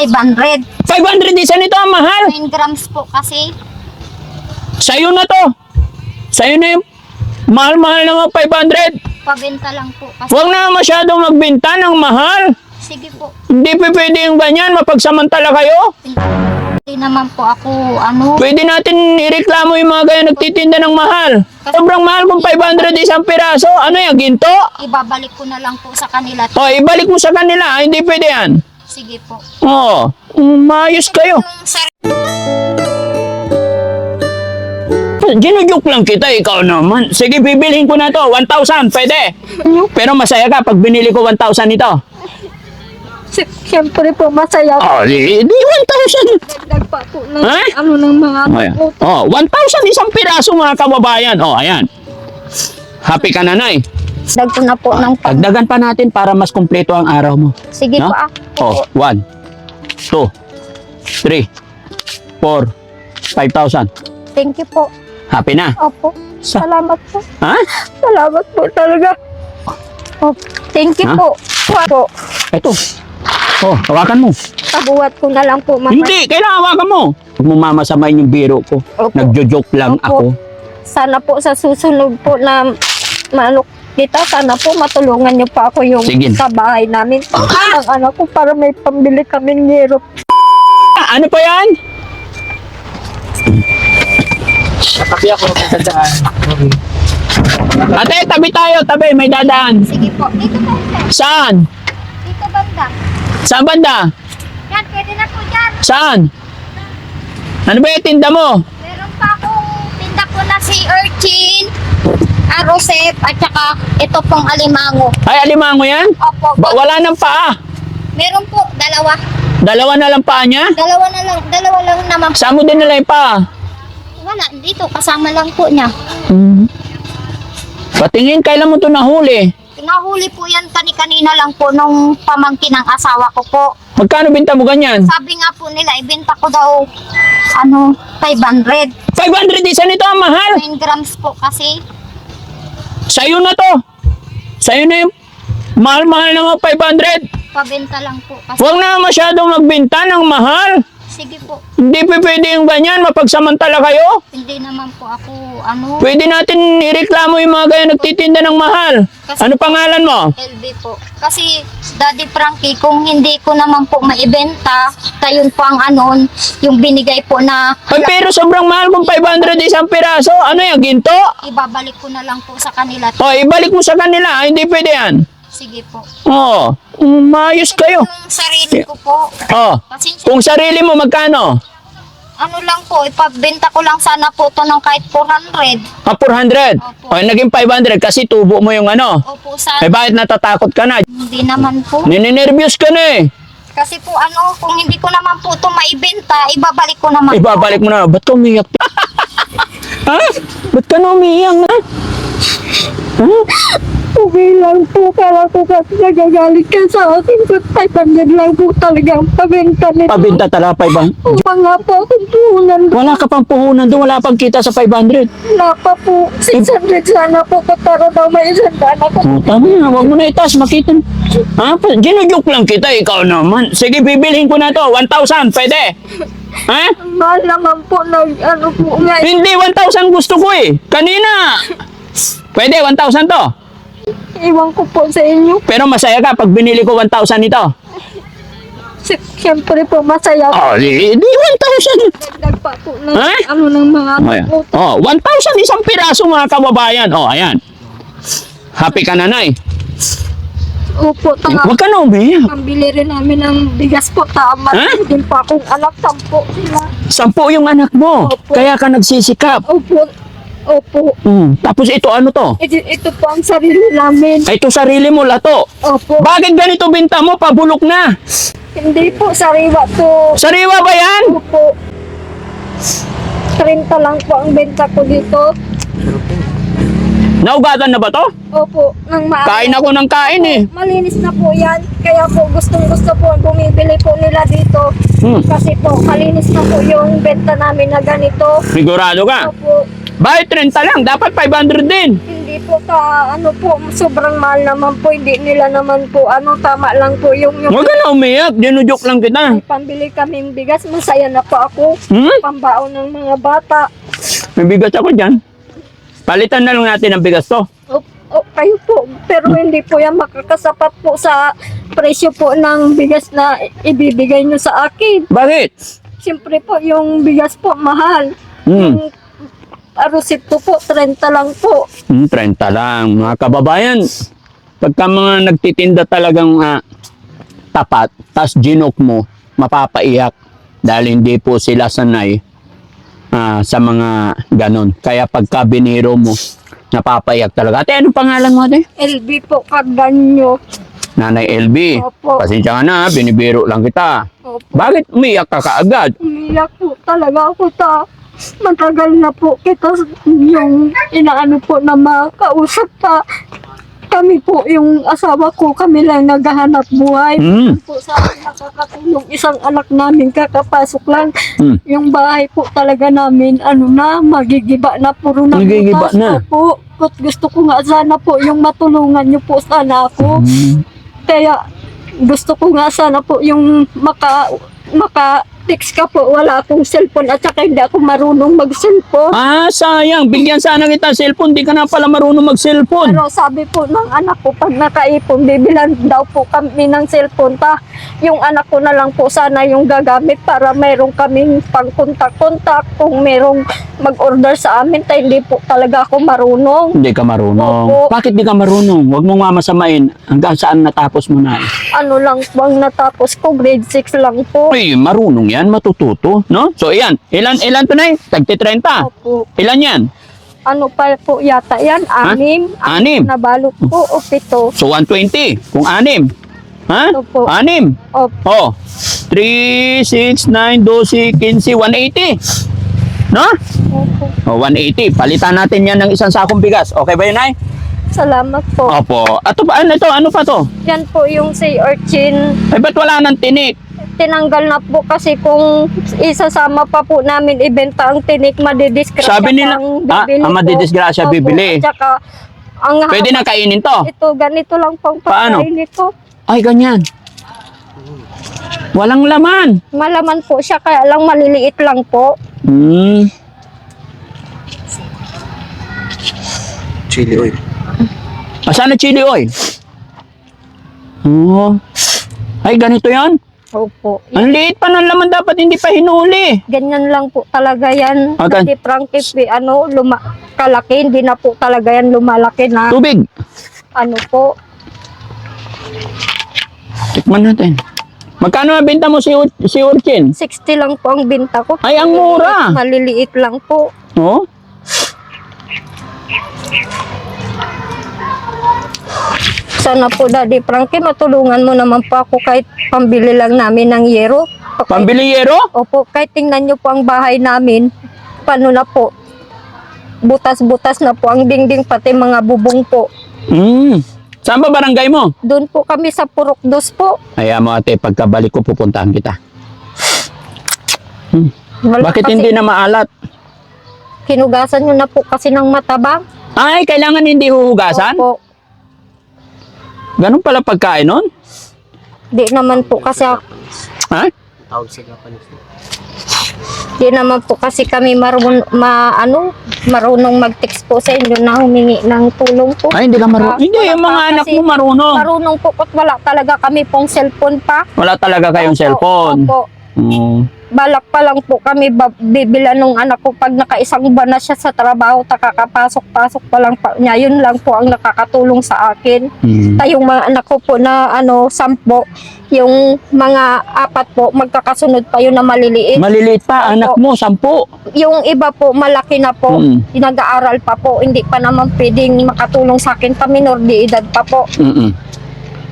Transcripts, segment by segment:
500. 500 isa nito ang mahal. 9 grams po kasi. Sa'yo na to. Sa'yo na yung mahal-mahal na mga 500. Pabenta lang po kasi. Huwag na masyadong magbenta ng mahal. Sige po. Hindi pa pwede yung ganyan, mapagsamantala kayo. Hindi naman po ako ano. Pwede natin ireklamo yung mga ganyan nagtitinda ng mahal. Sobrang mahal kung 500 isang piraso. Ano yan, ginto? Ibabalik ko na lang po sa kanila. O, ibalik mo sa kanila. Ah, Hindi pwede yan. Sige po. Oo. Maayos kayo. Yung sar- Ginujuk lang kita, ikaw naman. Sige, bibilhin ko na to. 1,000, pwede. Pero masaya ka pag binili ko 1,000 nito. Si- Siyempre po, masaya. Oh, di, di 1,000. Dagdag pa po ng Ha? ano ng mga Oh, yan. oh, 1,000 isang piraso mga kababayan. Oh, ayan. Happy ka na, Nay. Dag ko na po ng pag... Dagdagan pa natin para mas kumpleto ang araw mo. Sige No? po ah. Oh, 1, 2, 3, 4, 5,000. Thank you po. Happy na? Opo. Sa- Salamat po. Ha? Salamat po talaga. Oh, thank you Ha? po. Po. Ito. Oh, hawakan mo. Pabuhat ko na lang po, mama. Hindi, kailangan hawakan mo. Huwag mo mamasamayin yung biro ko. Opo. Nagjo-joke lang Opo. ako. Sana po sa susunod po na manok kita, sana po matulungan niyo pa ako yung Sige. sa bahay namin. Ang anak ko para may pambili kaming ngero. Ah, ano pa yan? Katabi ako magandaan. Ate, tabi tayo, tabi, may dadaan. Sige po. Dito po, sir. Saan? Dito banda. Saan banda? Yan, pwede na po dyan. Saan? Ano ba yung tinda mo? Meron pa akong tinda po na si Urchin, Arosep, at saka ito pong alimango. Ay, alimango yan? Opo. Ba, wala nang paa. Meron po, dalawa. Dalawa na lang paa niya? Dalawa na lang, dalawa lang naman. Saan mo din nila yung paa? Wala, dito, kasama lang po niya. Hmm. Patingin, kailan mo to nahuli? Nahuli po yan kani-kanina lang po nung pamangkin ng asawa ko po. Magkano binta mo ganyan? Sabi nga po nila, ibenta ko daw, ano, 500. 500 isa nito ang mahal. 9 grams po kasi. Sa'yo na to. Sa'yo na yung mahal-mahal na mga 500. Pabenta lang po kasi. Huwag na masyadong magbenta ng mahal. Sige po, Hindi pa pwede yung ganyan, mapagsamantala kayo. hindi naman po ako, ano, Pwede natin ireklamo yung mga ganyan nagtitinda ng mahal. Ano pangalan mo? LB po. Kasi, Daddy Frankie, kung hindi ko naman po maibenta, tayon po ang anon, yung binigay po na Ay, pero sobrang mahal kung 500 isang piraso. Ano yan, ginto? ibabalik ko na lang po sa kanila. O, ibalik mo sa kanila. Ay, hindi pwede yan. Sige po. Oo. Maayos kayo. Yung sarili ko po, Oh, pasensya kung sarili mo, magkano? ano lang po, ipabenta ko lang sana po to ng kahit 400. Ah, 400. Opo. O, naging 500 kasi tubo mo yung ano. Opo, sana. Eh, bakit natatakot ka na? Hindi naman po. Ninenervyos ka na eh. Kasi po ano, kung hindi ko naman po to maibenta, ibabalik ko naman Ibabalik mo na. Ba't ka umiyak? ha? Ba't ka na umiyak na? Ha? Okay lang po, kala ko kasi nagagalit ka sa akin. But 500 lang po talaga ang pabenta nito. Pabinta talaga 500. Wala nga po akong puhunan. Wala ka pang puhunan doon. Wala pang kita sa 500. Wala pa po. 600 sana po ko para daw may isang daan ako. Oh, tama na. Huwag mo na itaas. Makita. Ha? Ginujuk lang kita. Ikaw naman. Sige, bibilhin ko na to. 1,000. Pwede. Ha? Mahal naman po na ano po nga. Hindi, 1,000 gusto ko eh. Kanina. Pwede, 1,000 to. Iwan ko po sa inyo. Pero masaya ka pag binili ko 1,000 ito. Si- Siyempre po, masaya po. Oh, di, di 1,000. Dagdag pa po ng Ha? ano ng mga Oh, yan. Oh, 1,000 isang piraso mga kababayan. Oh, ayan. Happy ka na, Nay. Opo, tama. Huwag ka na umiyak. Pambili rin namin ng bigas po. Tama. Ha? Din po akong anak. Sampo sila. Sampu yung anak mo. Opo. Kaya ka nagsisikap. Opo. Opo. Hmm. Tapos ito ano to? Ito, ito po ang sarili namin. Ay, Ito sarili mo lato. Opo. Bakit ganito binta mo? Pabulok na. Hindi po, sariwa to. Sariwa ba yan? Opo. 30 lang po ang benta ko dito. Naugatan na ba to? Opo, nang maaga. Kain ako ng kain eh. Malinis na po yan. Kaya po gustong gusto po bumibili po nila dito. Hmm. Kasi po malinis na po yung benta namin na ganito. Sigurado ka? Opo, Bakit 30 lang? Dapat 500 din. hindi po ka, ano po, sobrang mahal naman po. Hindi nila naman po, ano, tama lang po yung, yung Huwag ka na umiyak. Dinujoke lang kita. may pambili kaming bigas. Masaya na po ako. Hmm? Pambaon ng mga bata. May bigas ako dyan. Palitan na lang natin ang bigas to. O, o, kayo po, pero hindi po yan makakasapat po sa presyo po ng bigas na ibibigay nyo sa akin. Bakit? Siyempre po, yung bigas po mahal. Hmm. Yung arusit ko po, 30 lang po. Hmm, 30 lang. Mga kababayan, pagka mga nagtitinda talagang ah, tapat, tas ginok mo, mapapaiyak dahil hindi po sila sanay ah, sa mga ganon. Kaya pagka biniro mo, napapaiyak talaga. Ate, anong pangalan mo ate? LB po, kaganyo. Nanay LB. Opo. Pasensya ka na, binibiro lang kita. Opo. Bakit umiyak ka kaagad? Umiyak po talaga ako ta. Matagal na po kita yung inaano po na makausap pa. Kami po, yung asawa ko, kami lang naghahanap buhay. Hmm. Po sa nakakatulong isang anak namin kakapasok lang. Hmm. Yung bahay po talaga namin, ano na, magigiba na, puro na Nagigiba butas na. po. At gusto ko nga sana po, yung matulungan niyo po sana ako. Hmm. Kaya gusto ko nga sana po yung maka maka text ka po wala akong cellphone at saka hindi ako marunong mag-cellphone. Ah, sayang. Bigyan sana kita cellphone. Di ka na pala marunong mag-cellphone. Pero sabi po ng anak ko pag nakaipon bibilan daw po kami ng cellphone ta. Yung anak ko na lang po sana yung gagamit para meron kaming pang kontak-kontak kung merong mag-order sa amin ta hindi po talaga ako marunong. Hindi ka marunong. Opo. Bakit di ka marunong? Huwag mong mamasamain. Hanggang saan natapos mo na? Ano lang po ang natapos ko grade 6 lang po. Uy, marunong yan. Matututo. No? So, iyan. Ilan, ilan to na Tagti 30. Opo. Ilan yan? Ano pa po yata yan? Anim? Anim. Na balot po o pito? So, 120. Kung anim. Ha? Opo. Anim. Opo. Oh. 3, 6, 9, 12, 15, 180. No? Opo. Oh, 180. Palitan natin yan ng isang sakong bigas. Okay ba yun, Nay? Salamat po. Opo. Ato pa, ano ito? Ano pa to? Yan po yung say urchin. Ay, ba't wala nang tinik? Tinanggal na po kasi kung isasama pa po namin ibenta ang tinik, madidisgrasya Sabi nila- ang Ah, bibili ang po. madidisgrasya Opo, bibili. At saka, ang Pwede na kainin to. Ito, ganito lang pang Paano? pagkain. Ay, ganyan. Walang laman. Malaman po siya, kaya lang maliliit lang po. Hmm. Chili oil. Asan na chili oil? Oh. Ay, ganito yan? Opo. Ang liit pa ng laman dapat hindi pa hinuli. Ganyan lang po talaga yan. Okay. Kasi Frankie, pi- ano, luma, kalaki, hindi na po talaga yan lumalaki na. Tubig. Ano po, Tikman natin. Magkano ang benta mo si, Ur- si Urchin? 60 lang po ang binta ko. Ay, ang mura. Maliliit lang po. Oh? Sana po, Daddy Frankie, matulungan mo naman po ako kahit pambili lang namin ng yero. Kahit- Pambili yero? Opo, kahit tingnan nyo po ang bahay namin, paano na po, butas-butas na po ang dingding pati mga bubong po. Hmm. Saan ba barangay mo? Doon po kami sa Purok Dos po. Ayaw mo ate, pagkabalik ko pupuntahan kita. Wala Bakit kasi- hindi na maalat? Hinugasan nyo na po kasi ng matabang. Ay, kailangan hindi huhugasan? Opo. Ganun pala pagkain nun? Di naman po kasi Ha? Tawag sa Japanese. di naman po kasi kami marun, ma, ano, marunong mag-text po sa inyo na humingi ng tulong po. Ay, hindi ka marunong. Ah, Hindi, yung mga anak mo marunong. Marunong po at wala talaga kami pong cellphone pa. Wala talaga kayong Opo, cellphone. Opo. Oo. Balak pa lang po kami bibila nung anak ko pag nakaisang buwan na siya sa trabaho, takakapasok-pasok pa lang pa niya. Yun lang po ang nakakatulong sa akin. Hmm. Tayong mga anak ko po na ano, sampo, yung mga apat po, magkakasunod pa yun na maliliit. Maliliit pa, Opo. anak mo, sampu. yung iba po, malaki na po, Mm. nag-aaral pa po, hindi pa naman pwedeng makatulong sa akin, paminor di edad pa po. Mm-mm.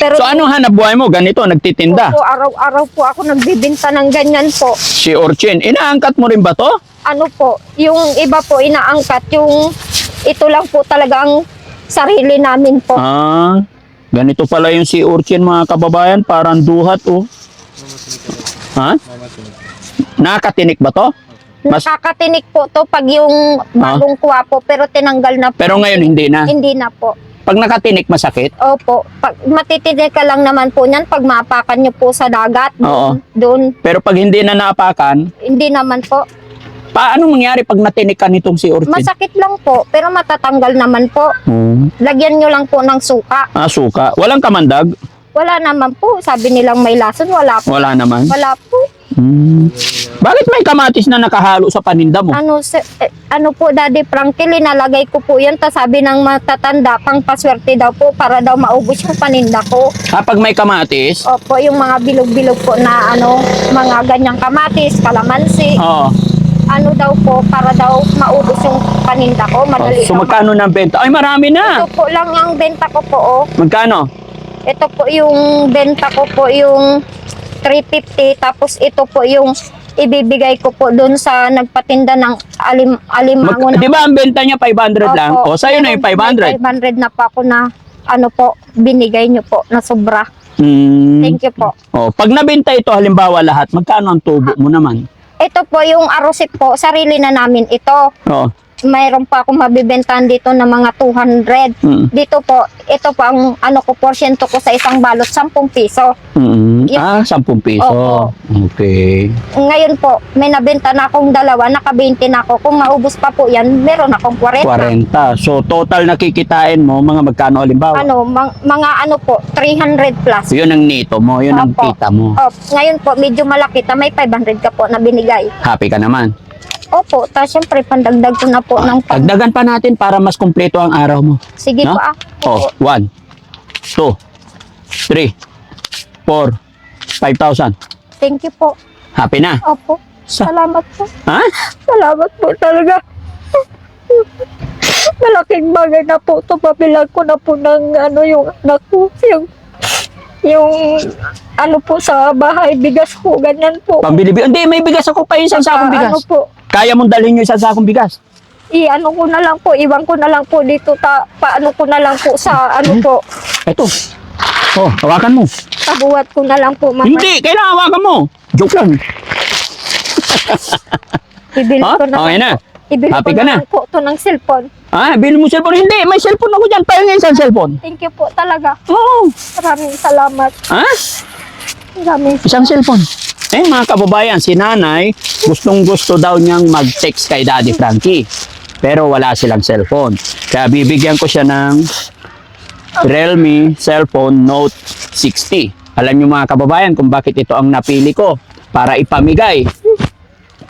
Pero So, anong hanap buhay mo? Ganito, nagtitinda. po, araw-araw po ako nagbibinta ng ganyan po. Si Orchin, inaangkat mo rin ba to? ano po, yung iba po inaangkat, yung ito lang po talaga ang sarili namin po. Ah, ganito pala yung si Urchin mga kababayan, parang duhat oh. Ha? Nakatinik ba to? Mas, Nakakatinik po to pag yung bagong kuha po, pero tinanggal na po. pero ngayon hindi na. Hindi na po. Pag nakatinik, masakit. Opo. Pag, matitinik ka lang naman po niyan pag maapakan nyo po sa dagat. Oo. Doon. Pero pag hindi na naapakan, Hindi naman po. paano mangyari pag natinik ka nitong si Orchid? Masakit lang po, pero matatanggal naman po. Hmm. Lagyan nyo lang po ng suka. Ah, suka. Walang kamandag? Wala naman po. Sabi nilang may lason. Wala po. Wala naman. Wala po. Hmm. Bakit may kamatis na nakahalo sa paninda mo? Ano, se- eh, ano po, Daddy Frankie, linalagay ko po yan. Tas sabi ng matatanda, pang paswerte daw po para daw maubos yung paninda ko. Ah, pag may kamatis? Opo, yung mga bilog-bilog po na ano, mga ganyang kamatis, kalamansi. Oo. Ano daw po, para daw maubos yung paninda ko. Oh, Madali so magkano ang benta? Ay, marami na. Ito po lang ang benta ko po, oh. Magkano? Ito po yung benta ko po yung 350 tapos ito po yung ibibigay ko po doon sa nagpatinda ng alim alimango Mag- di ba ang benta niya 500 lang? Opo. O, sa'yo na yung May 500. 500 na po ako na ano po binigay niyo po na sobra. Hmm. Thank you po. O, pag nabenta ito, halimbawa lahat, magkano ang tubo mo naman? Ito po yung arosit po, sarili na namin ito. Oo. Mayroon pa akong mabibentahan dito ng mga 200. Mm. Dito po, ito po ang ano ko, porsyento ko sa isang balot, 10 piso. Mm. Yung- Ah, 10 piso. Opo. Okay. Ngayon po, may nabenta na akong dalawa, naka-20 na ako. Kung maubos pa po yan, meron akong 40. 40. So, total nakikitain mo, mga magkano halimbawa? Ano, mga ano po, 300 plus. Yun ang nito mo, yun ang Opo. kita mo. Oh, ngayon po, medyo malaki ta, may 500 ka po na binigay. Happy ka naman. Opo, ta syempre pandagdag ko na po ng pag... Dagdagan pa natin para mas kumpleto ang araw mo. Sige No? po ah. Oh, Opo. 1, 2, 3, 4, 5,000. Thank you po. Happy na. Opo. Sa- Salamat po. Ha? Salamat po talaga. Malaking bagay na po ito. Pabilang ko na po ng ano yung anak ko. Yung, yung ano po sa bahay, bigas po, ganyan po. Pambili bigas. Hindi, may bigas ako pa isang sakong bigas. Ano po, Kaya mong dalhin yung isang sakong bigas. i-ano ko na lang po, iwan ko na lang po dito, ta, paano ko na lang po sa ano po, Ito. Oh, hawakan mo. tabuhat ko na lang po, mama. Hindi, kailangan hawakan mo. Joke lang. Ibili Ha? ko na Okay lang na. po. Ibili Happy ko ka na, lang po ito ng cellphone. Ah, bili mo cellphone. Hindi, may cellphone ako dyan. Tayo isang cellphone. Thank you po talaga. Oo. Maraming salamat. Ha? Maraming Isang cellphone. Eh, mga kababayan, si nanay, gustong gusto daw niyang mag-text kay Daddy Frankie. Pero wala silang cellphone. Kaya bibigyan ko siya ng Realme cellphone Note 60. Alam niyo mga kababayan kung bakit ito ang napili ko para ipamigay.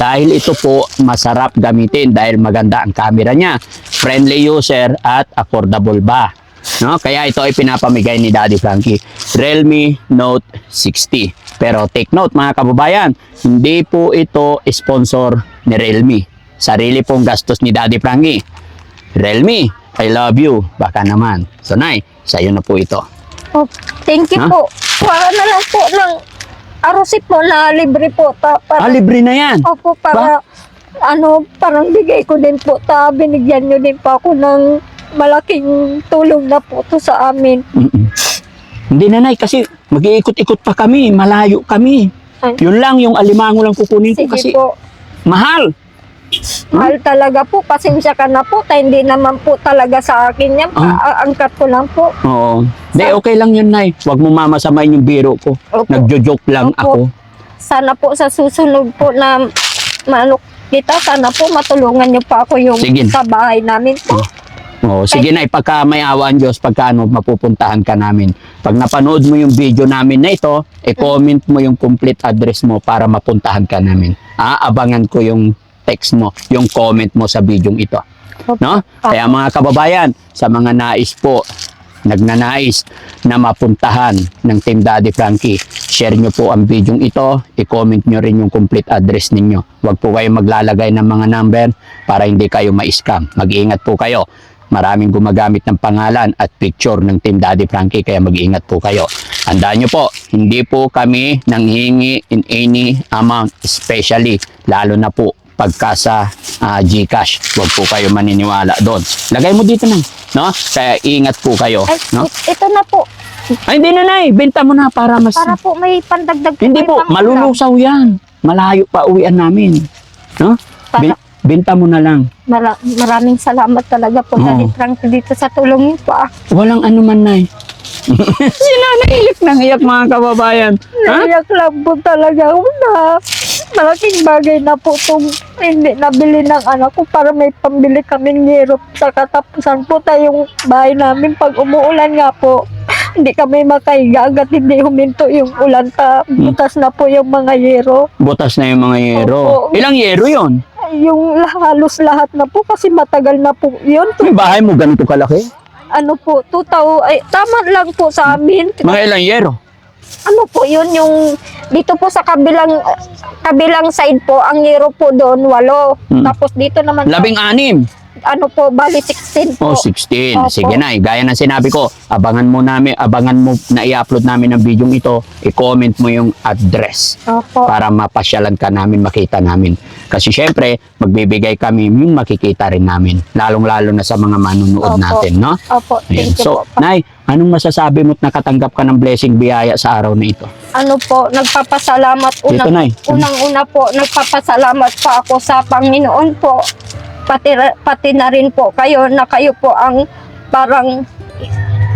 Dahil ito po masarap gamitin dahil maganda ang camera niya. Friendly user at affordable ba. No? Kaya ito ay pinapamigay ni Daddy Frankie. Realme Note 60. Pero take note mga kababayan, hindi po ito sponsor ni Realme. Sarili pong gastos ni Daddy Frankie. Realme, I love you. Baka naman. So, Nay, sa'yo na po ito. Oh, thank you Ha? po. Para na lang po ng arosit po na libre po. Ta, para, Ah, libre na yan. Opo, para ano, parang bigay ko din po. Ta, binigyan nyo din po ako ng malaking tulong na po to sa amin. Mm-mm. Hindi na, Nay, kasi mag-iikot-ikot pa kami. Malayo kami. Ay, Yun lang, yung alimango lang kukunin ko kasi po. mahal. Mahal talaga po. Pasensya ka na po. Ta, hindi naman po talaga sa akin yan. Ah. Angkat ko lang po. Oo. Hindi, okay lang yun, Nay. Huwag mo mamasamayin yung biro ko. Opo. Nagjo-joke lang Opo. ako. Sana po sa susunod po na manok kita, sana po matulungan niyo pa ako yung Sige. sa bahay namin po. Oo, sige na, pagka may awa ang Diyos, pagka ano, mapupuntahan ka namin. Pag napanood mo yung video namin na ito, i-comment mo yung complete address mo para mapuntahan ka namin. Aabangan ko yung text mo, yung comment mo sa video ito. No? Kaya mga kababayan, sa mga nais po, nagnanais na mapuntahan ng Team Daddy Frankie, share nyo po ang video ito, i-comment nyo rin yung complete address ninyo. Huwag po kayo maglalagay ng mga number para hindi kayo ma-scam. Mag-iingat po kayo. Maraming gumagamit ng pangalan at picture ng Team Daddy Frankie kaya mag-iingat po kayo. Tandaan nyo po, hindi po kami nanghihingi in any amount, especially lalo na po pagka sa ah, GCash. Huwag po kayo maniniwala doon. Lagay mo dito na, no? Kaya ingat po kayo, Ay, no? it- ito na po. Ay, hindi na nay, benta mo na para mas... Para po may pandagdag hindi may po, malulusaw yan. Malayo pa uwian namin. No? Para, Bi- binta mo na lang. mara- maraming salamat talaga po Oo. Daddy Frankie dito sa tulong niyo po. ah. Walang ano man, Nay. si nanay iyak nang iyak mga kababayan. Ha? Naiyak lang po talaga ako na malaking bagay na po itong hindi nabili ng anak ko para may pambili kaming yero sa katapusan po tayong bahay namin pag umuulan nga po. Hindi kami makahiga agad hindi huminto yung ulan ta butas na po yung mga yero. Butas na yung mga yero. Opo. Ilang yero yon? Yung halos lahat na po kasi matagal na po yun. Yung bahay mo ganito kalaki? Ano po, 2000, ay tama lang po sa amin. Mga ilang yero? Ano po yun yung dito po sa kabilang kabilang side po ang yero po doon walo. Hmm. Tapos dito naman po, Labing anim. ano po bali 16 po. Oh, 16. Opo. Sige na, gaya ng sinabi ko, abangan mo namin, abangan mo na i-upload namin ng video ito, i-comment mo yung address Opo. para mapasyalan ka namin, makita namin. Kasi syempre, magbibigay kami yung makikita rin namin, lalong-lalo na sa mga manunood Opo. natin, no? Opo, Ayan. thank you So, po. Nay, anong masasabi mo't nakatanggap ka ng blessing biyaya sa araw na ito? ano po, nagpapasalamat Dito, unang, Nay. unang-una po, nagpapasalamat po ako sa Panginoon po. Pati, pati na rin po kayo na kayo po ang parang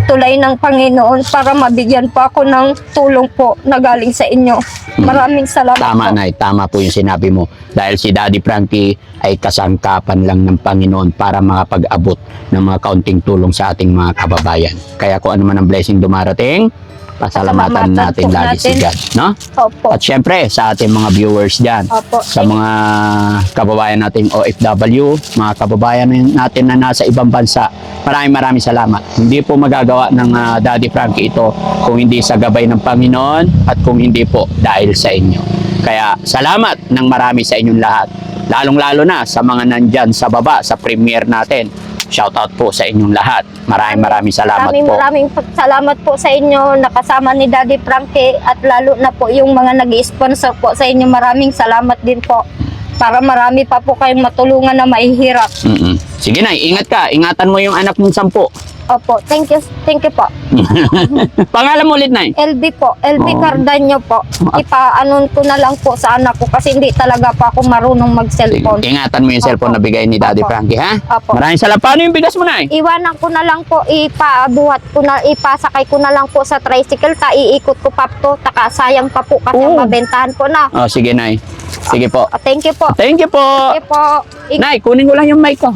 tulay ng Panginoon para mabigyan po ako ng tulong po na galing sa inyo. Maraming salamat Tama, po. Nay. Tama po yung sinabi mo. Dahil si Daddy Frankie ay kasangkapan lang ng Panginoon para makapag-abot ng mga kaunting tulong sa ating mga kababayan. Kaya kung ano man ang blessing dumarating, pasalamatan Pasalamatan natin po lagi si natin. God. No? Opo. At syempre, sa ating mga viewers dyan, Opo. sa mga kababayan nating OFW, mga kababayan natin na nasa ibang bansa, maraming maraming salamat. Hindi po magagawa ng ah, Daddy Frankie ito kung hindi sa gabay ng Panginoon at kung hindi po dahil sa inyo. Kaya salamat ng marami sa inyong lahat. Lalong-lalo na sa mga nandyan sa baba, sa premiere natin. Shoutout po sa inyong lahat. Maraming maraming salamat Maraming po. maraming salamat po sa inyo nakasama ni Daddy Frankie at lalo na po yung mga nag-sponsor po sa inyo. Maraming salamat din po para marami pa po kayong matulungan na mahihirap. Mm-mm. Sige na, ingat ka. Ingatan mo yung anak mong sampu. Opo, thank you, thank you po. Pangalan mo ulit, Nay. LB po, LB Oo. Cardanyo po. Ipaanon ko na lang po sa anak ko kasi hindi talaga pa ako marunong mag-cellphone. Ingatan mo yung cellphone na bigay ni Daddy Opo. Frankie, ha? Opo. Maraming salamat. Paano yung bigas mo, Nay? Iwanan ko na lang po, ipaabuhat ko na, ipasakay ko na lang po sa tricycle, ta iikot ko pa to, taka sayang pa po kasi Oo. mabentahan ko na. Oh, sige, Nay. Sige po. Ah, thank you po. Thank you po. Thank you po. I- Nay, kunin ko lang yung mic ko.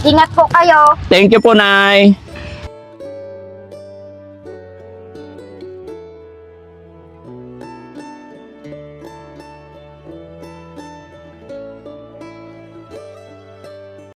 ingat po kayo. Thank you po, Nay.